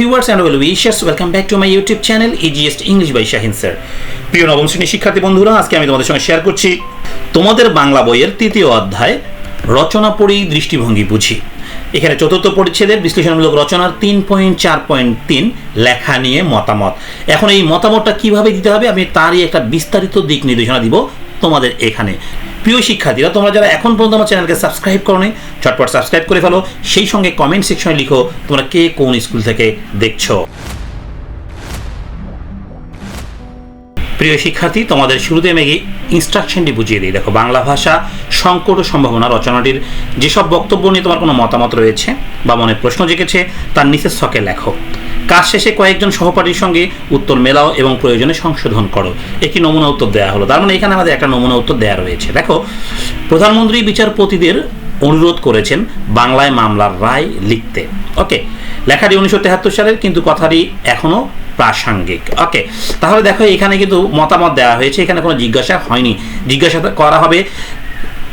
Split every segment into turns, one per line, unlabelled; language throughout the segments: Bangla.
Viewers and well wishers welcome back to my YouTube channel easiest English by Shahin sir প্রিয় নবম শ্রেণির শিক্ষার্থী বন্ধুরা, আজকে আমি তোমাদের সঙ্গে শেয়ার করছি তোমাদের বাংলা বইয়ের তৃতীয় অধ্যায়, রচনা পড়ি, দৃষ্টিভঙ্গি বুঝি। এখানে চতুর্থ পরিচ্ছেদের বিশ্লেষণমূলক রচনার তিন পয়েন্ট, চার পয়েন্ট তিন লেখা নিয়ে মতামত। এখন এই মতামতটা কীভাবে দিতে হবে, আমি তারই একটা বিস্তারিত দিক নির্দেশনা দিব তোমাদের এখানে। প্রিয় শিক্ষার্থীরা, তোমরা যারা এখন পর্যন্ত আমার চ্যানেলকে সাবস্ক্রাইব করোনি চটপট সাবস্ক্রাইব করে ফেলো। সেই সঙ্গে কমেন্ট সেকশনে লিখো, তোমরা কে কোন স্কুল থেকে দেখছ। প্রিয় শিক্ষার্থী, তোমাদের শুরুতে আমি ইনস্ট্রাকশনটি বুঝিয়ে দিই। দেখো, বাংলা ভাষা সংকট ও সম্ভাবনা রচনাটির যেসব বক্তব্য নিয়ে তোমার কোনো মতামত রয়েছে বা মনে প্রশ্ন জেগেছে, তার নিচের ছকে লেখো। কাজ শেষে কয়েকজন সহপাঠীর সঙ্গে উত্তর মেলাও এবং প্রয়োজনে সংশোধন করো। একটি নমুনা উত্তর দেওয়া হলো। তার মানে এখানে আমাদের একটা নমুনা উত্তর দেওয়া রয়েছে। দেখো, প্রধানমন্ত্রী বিচারপতিদের অনুরোধ করেছেন বাংলায় মামলার রায় লিখতে। ওকে, লেখাটি উনিশশো তেহাত্তর সালের, কিন্তু কথাটি এখনও প্রাসঙ্গিক। ওকে, তাহলে দেখো এখানে কিন্তু মতামত দেওয়া হয়েছে। এখানে কোনো জিজ্ঞাসা হয়নি। জিজ্ঞাসা করা হবে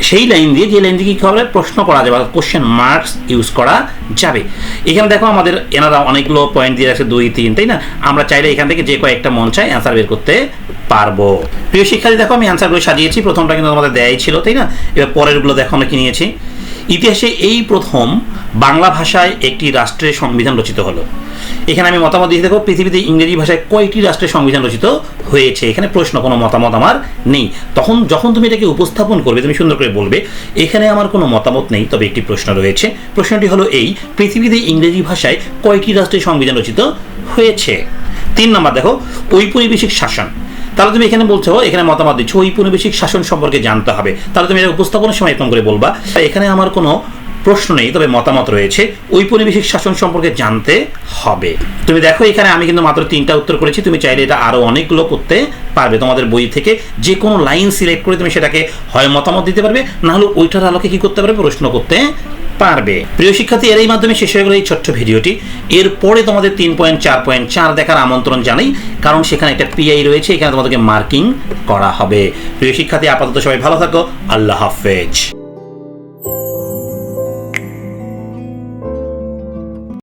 সেই লাইন দিয়ে যে লাইন দিয়ে কী হবে প্রশ্ন করা যাবে কোশ্চেন মার্কস ইউজ করা যাবে। এখানে দেখো আমাদের এনারা অনেকগুলো পয়েন্ট দিয়ে রাখছে দুই, তিন, তাই না? আমরা চাইলে এখান থেকে যে কয়েকটা মন চাই অ্যান্সার বের করতে পারব। প্রিয় শিক্ষার্থী, দেখো আমি অ্যান্সারগুলো সাজিয়েছি। প্রথমটা কিন্তু আমাদের দেয়াই ছিল, তাই না? এবার পরেরগুলো দেখো আমরা কি নিয়েছি। ইতিহাসে এই প্রথম বাংলা ভাষায় একটি রাষ্ট্রের সংবিধান রচিত হলো। এখানে আমি মতামত দিয়ে দেখো, পৃথিবীতে ইংরেজি ভাষায় কয়টি রাষ্ট্রের সংবিধান রচিত হয়েছে? এখানে প্রশ্ন, কোনো মতামত আমার নেই। তখন, যখন তুমি এটাকে উপস্থাপন করবে, তুমি সুন্দর করে বলবে, এখানে আমার কোনো মতামত নেই, তবে একটি প্রশ্ন রয়েছে। প্রশ্নটি হলো এই, পৃথিবীতে ইংরেজি ভাষায় কয়টি রাষ্ট্রের সংবিধান রচিত হয়েছে? তিন নম্বর, দেখো, ঔপনিবেশিক শাসন। তাহলে তুমি এখানে বলছো, এখানে মতামত দিচ্ছ, ঔপনিবেশিক শাসন সম্পর্কে জানতে হবে। তাহলে তুমি এটা উপস্থাপনের সময় এরকম করে বলবা, এখানে আমার কোনো প্রশ্ন নেই, তবে মতামত রয়েছে। ঔপনিবেশিক শাসন সম্পর্কে জানতে হবে। তুমি দেখো, এখানে আমি কিন্তু মাত্র তিনটা উত্তর করেছি। তুমি চাইলে এটা আরও অনেকগুলো করতে পারবে। তোমাদের বই থেকে যে কোনো লাইন সিলেক্ট করে তুমি সেটাকে হয় মতামত দিতে পারবে, না হলে ওইটার আলোকে কি করতে পারবে, প্রশ্ন করতে পারবে। প্রিয় শিক্ষার্থী এর এই মাধ্যমে শেষ হয়ে গেল এই ছোট্ট ভিডিওটি। এরপরে তোমাদের তিন পয়েন্ট চার পয়েন্ট চার দেখার আমন্ত্রণ জানাই, কারণ সেখানে একটা পিআই রয়েছে, এখানে তোমাদেরকে মার্কিং করা হবে। প্রিয় শিক্ষার্থী, আপাতত সবাই ভালো থাকো। আল্লাহ হাফেজ।